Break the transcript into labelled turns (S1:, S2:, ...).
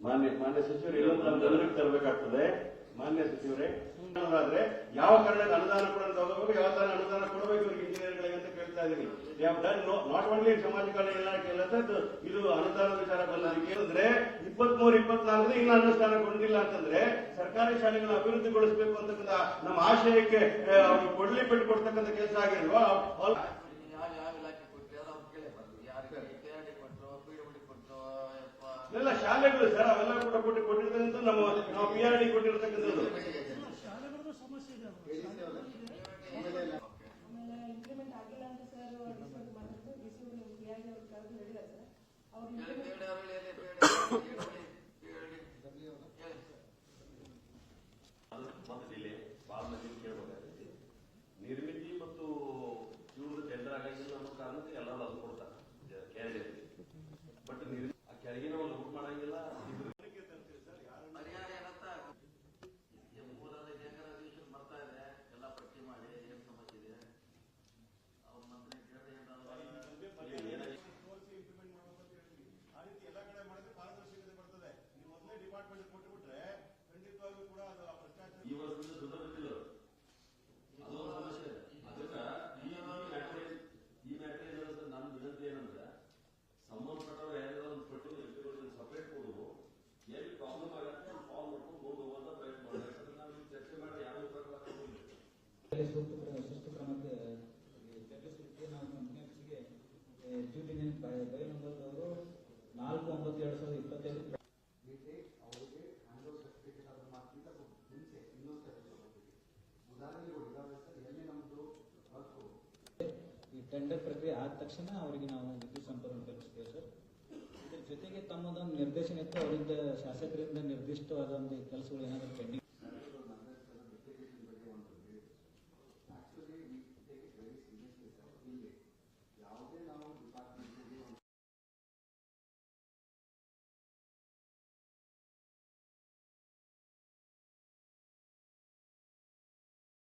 S1: ಮಾನ್ಯ ಮಾನ್ಯ ಸಚಿವರು, ಇನ್ನೊಂದು ಗಮನಕ್ಕೆ ತರಬೇಕಾಗ್ತದೆ. ಮಾನ್ಯ ಸಚಿವರೇ ಆದ್ರೆ ಯಾವ ಕಾರಣಕ್ಕೆ ಅನುದಾನ ಕೂಡ ತಗೋಬೇಕು ಯಾವ ತರ ಅನುದಾನ ಕೊಡಬೇಕು ಇವರಿಗೆ ಇಂಜಿನಿಯರ್ಗಳಿಗೆ ಅಂತ ಕೇಳ್ತಾ ಇದೀನಿ ನಾಟ್ ಓನ್ಲಿ ಸಮಾಜ ಕಲ್ಯಾಣ ಇಲಾಖೆ ಇದು- ಅನುದಾನ ವಿಚಾರ ಬಂದಿದೆ ಅಂದ್ರೆ ಇಪ್ಪತ್ಮೂರು ಇಪ್ಪತ್ನಾಲ್ಕು ಇನ್ನು ಅನುಷ್ಠಾನ ಗೊಂಡಿಲ್ಲ ಅಂತಂದ್ರೆ ಸರ್ಕಾರಿ ಶಾಲೆಗಳ ಅಭಿವೃದ್ಧಿಗೊಳಿಸಬೇಕು ಅಂತಕ್ಕಂಥ ನಮ್ಮ ಆಶಯಕ್ಕೆ ಕೊಡ್ಲಿ ಬಿಟ್ಟು ಕೊಡ್ತಕ್ಕಂಥ ಕೆಲಸ ಆಗಿಲ್ವಾ? ಎಲ್ಲ ಶಾಲೆಗಳು ಸರ್ ಅವೆಲ್ಲ ಕೂಡ ಕೊಟ್ಟು ಕೊಟ್ಟಿರ್ತಕ್ಕಂಥ ನಮ್ಮ ನಾವು ಪಿ ಆರ್ ಡಿ ಕೊಟ್ಟಿರ್ತಕ್ಕಂಥದ್ದು.
S2: ಆಗಿಲ್ಲ ಅಂತ ಸರ್
S3: ಡ್ಯೂಟಿ ಬೈಲೊಂಗದವರು ನಾಲ್ಕು ಒಂಬತ್ತು ಎರಡು ಸಾವಿರದ ಇಪ್ಪತ್ತೈದು
S4: ಜೊತೆ ಅವರಿಗೆ ಹ್ಯಾಂಡ್ ಸರ್ಟಿಫಿಕೇಟ್ ಅದ್ರ ಮಾತ್ರ ಮುಂಚೆ ಇನ್ನೊಂದು ಸ್ಟೆಪ್ ತಗೋಬೇಕು ಉದಾಹರಣೆಗೆ ಕೊಡಿ ಇದಾವೆ ಸರ್ ಎಲ್ಲಿ ನಮ್ಮದು ವರ್ಕು
S3: ಈ ಟೆಂಡರ್ ಪ್ರಕ್ರಿಯೆ ಆದ ತಕ್ಷಣ ಅವರಿಗೆ ನಾವು ವಿದ್ಯುತ್ ಸಂಪರ್ಕ ಕಲ್ಪಿಸ್ತೇವೆ ಸರ್. ಇದ್ರ ಜೊತೆಗೆ ತಮ್ಮದೊಂದು ನಿರ್ದೇಶನ ಇತ್ತು ಅವರಿಂದ ಶಾಸಕರಿಂದ ನಿರ್ದಿಷ್ಟವಾದ ಒಂದು ಕೆಲಸಗಳು